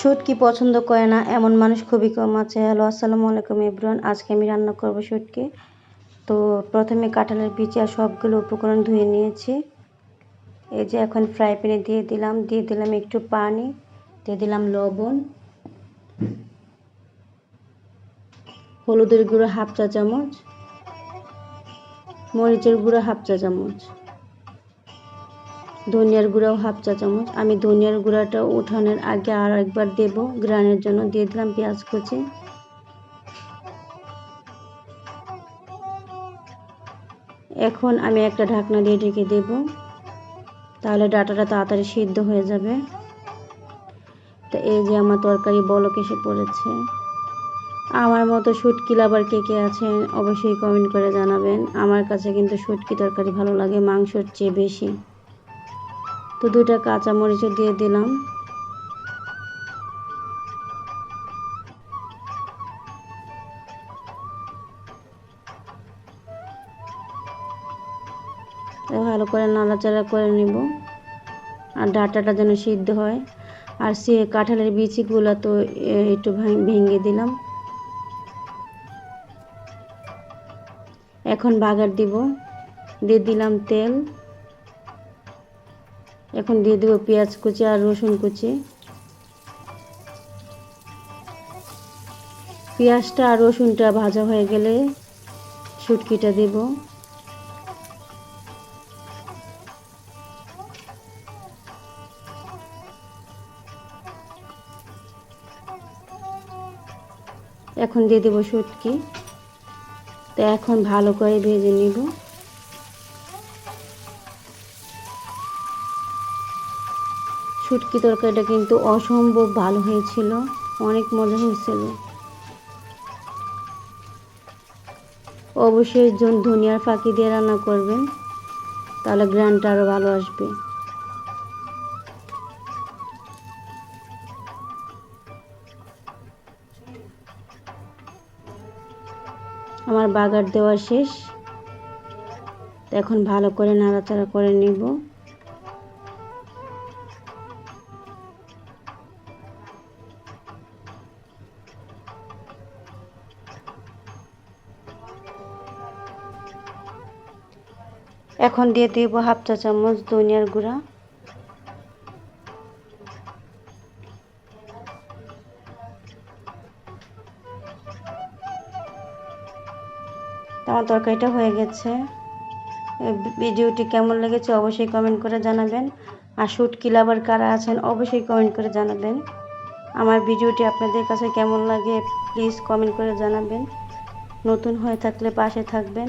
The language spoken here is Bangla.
শুটকি পছন্দ করে না? এমন মানুষ খুবই কম আছে। হ্যালো, আসসালামু আলাইকুম এভরিওয়ান। আজকে আমি রান্না করব শুটকি তো প্রথমে কাঁঠালের বিচি আর সবগুলো উপকরণ ধুয়ে নিয়েছি। এই যে এখন ফ্রাই প্যানে দিয়ে দিলাম। দিয়ে দিলাম একটু পানি, দিয়ে দিলাম লবণ, হলুদের গুঁড়ো হাফ চা চামচ মরিচের গুঁড়ো হাফ চা চামচ ধনিয়ার গুঁড়াও হাফ চা চামচ। আমি ধনিয়ার গুঁড়াটা উঠানোর আগে আর একবার দেব। গ্রানের জন্য দিয়ে দিলাম পেঁয়াজ কুচি। এখন আমি একটা ঢাকনা দিয়ে ঢেকে দেব। তাহলে ডাটাটা তাড়াতাড়ি সিদ্ধ হয়ে যাবে। তো এই যে আমার তরকারি বলক এসে পড়েছে। আমার মতো শুটকি লাভার কে কে আছেন অবশ্যই কমেন্ট করে জানাবেন। আমার কাছে কিন্তু শুটকি তরকারি ভালো লাগে, মাংসর চেয়ে বেশি। তো দুইটা কাঁচা মরিচও দিয়ে দিলাম। ভালো করে নাড়াচাড়া করে নিব। আর ডাটাটা যেন সিদ্ধ হয়। আর সে কাঁঠালের বিচিগুলো তো একটু ভেঙে দিলাম। এখন বাগার দিব। দিয়ে দিলাম তেল। এখন দিয়ে দেবো পেঁয়াজ কুচি আর রসুন কুচি। পেঁয়াজটা আর রসুনটা ভাজা হয়ে গেলে শুটকিটা দেব। এখন দিয়ে দেবো শুটকি। তো এখন ভালো করে ভেজে নিব। শুটকি তরকারিটা কিন্তু অসম্ভব ভালো হয়েছিল। অনেক মজা হয়েছিল। অবশ্যই ধনিয়ার ফাঁকি দিয়ে রান্না করবেন, তাহলে গ্রানটা আরও ভালো আসবে। আমার বাগার দেওয়া শেষ। এখন ভালো করে নাড়াচাড়া করে নিব। এখন দিয়ে দিব হাফ চা চামচ ধনিয়ার গুঁড়া। আমার তরকারিটা হয়ে গেছে। ভিডিওটি কেমন লেগেছে অবশ্যই কমেন্ট করে জানাবেন। আর শুটকি লাভার কারা আছেন অবশ্যই কমেন্ট করে জানাবেন। আমার ভিডিওটি আপনাদের কাছে কেমন লাগে প্লিজ কমেন্ট করে জানাবেন। নতুন হয়ে থাকলে পাশে থাকবেন।